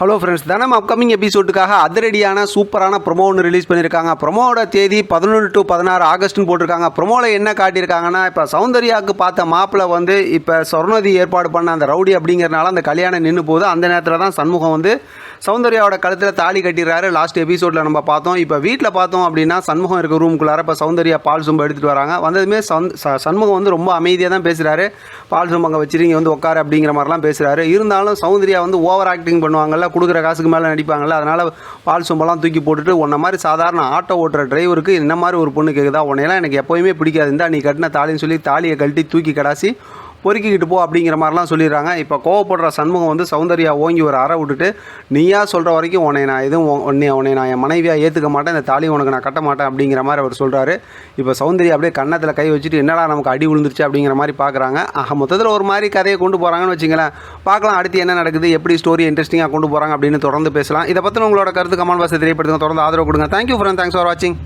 Hello friends தினம் upcoming எபிசோடுக்காக அதிரடியான சூப்பரான ப்ரொமோ ஒன்று ரிலீஸ் பண்ணியிருக்காங்க ப்ரொமோட தேதி பதினொன்று டு பதினாறு ஆகஸ்ட்னு போட்டிருக்காங்க. ப்ரொமோவில் என்ன காட்டியிருக்காங்கன்னா இப்போ சௌந்தர்யாவுக்கு பார்த்த மாப்பிள்ளை வந்து இப்போ சொர்ணதி ஏற்பாடு பண்ண அந்த ரவுடி அப்படிங்கிறனால அந்த கல்யாணம் நின்று போகுது. அந்த நேரத்தில் தான் சண்முகம் வந்து சௌந்தர்யாவோட கழுத்தில் தாலி கட்டிடுறாரு. லாஸ்ட் எபிசோடில் நம்ம பார்த்தோம். இப்போ வீட்டில் பார்த்தோம் அப்படின்னா சண்முகம் இருக்க ரூமுக்குள்ளார இப்போ சௌந்தர்யா பால் சொம்பு எடுத்துகிட்டு வராங்க. வந்ததுமே சந் ச- சண்முகம் வந்து ரொம்ப அமைதியாக தான் பேசுகிறாரு பால் சொம்பு அங்கே வச்சுருங்க வந்து உட்காரு அப்படிங்கிற மாதிரிலாம் பேசுகிறாரு இருந்தாலும் சௌந்தர்யா வந்து ஓவர் ஆக்டிங் பண்ணுவாங்கல்ல கொடுக்குற காசுக்கு மேலே நடிப்பாங்கல்ல அதனால் பால் சும்பெல்லாம் தூக்கி போட்டுட்டு உன்ன மாதிரி சாதாரண ஆட்டோ ஓட்டுற டிரைவருக்கு இந்த மாதிரி ஒரு பொண்ணு கேட்குதா உன்னையெல்லாம் எனக்கு எப்போயுமே பிடிக்காது. இந்தா நீ கட்டின தாலின்னு சொல்லி தாலியை கழட்டி தூக்கி கடாசி பொறுக்கிக்கிட்டு போ அப்படிங்கிற மாதிரிலாம் சொல்லிடுறாங்க. இப்போ கோவப்படுற சண்முகம் வந்து சௌந்தர்யா ஓங்கி ஒரு அற விட்டுட்டு நீயா சொல்கிற வரைக்கும் உன்னை நான் எதுவும் உன்னை உன்னை நான் என் மனைவியாக ஏற்றுக்க மாட்டேன் இந்த தாலி உனக்கு நான் கட்ட மாட்டேன் அப்படிங்கிற மாதிரி அவர் சொல்கிறாரு இப்போ சௌந்தர்யா அப்படியே கன்னத்தில் கை வச்சுட்டு என்னடா நமக்கு அடி விழுந்துருச்சு அப்படிங்கிற மாதிரி பார்க்குறாங்க ஆக மொத்தத்தில் ஒரு மாதிரி கதையை கொண்டு போகிறாங்கன்னு வச்சுங்களேன். பார்க்கலாம் அடுத்து என்ன நடக்குது எப்படி ஸ்டோரி இன்ட்ரெஸ்டிங்காக கொண்டு போகிறாங்க அப்படின்னு தொடர்ந்து பேசலாம். இதை பற்றின உங்களோட கருத்து கமெண்ட் பாக்ஸை தெரியப்படுத்துங்க. தொடர்ந்து ஆதரவு கொடுங்க. தேங்க்யூ ஃப்ரெண்ட் தேங்க்ஸ் ஃபார் வாட்சிங்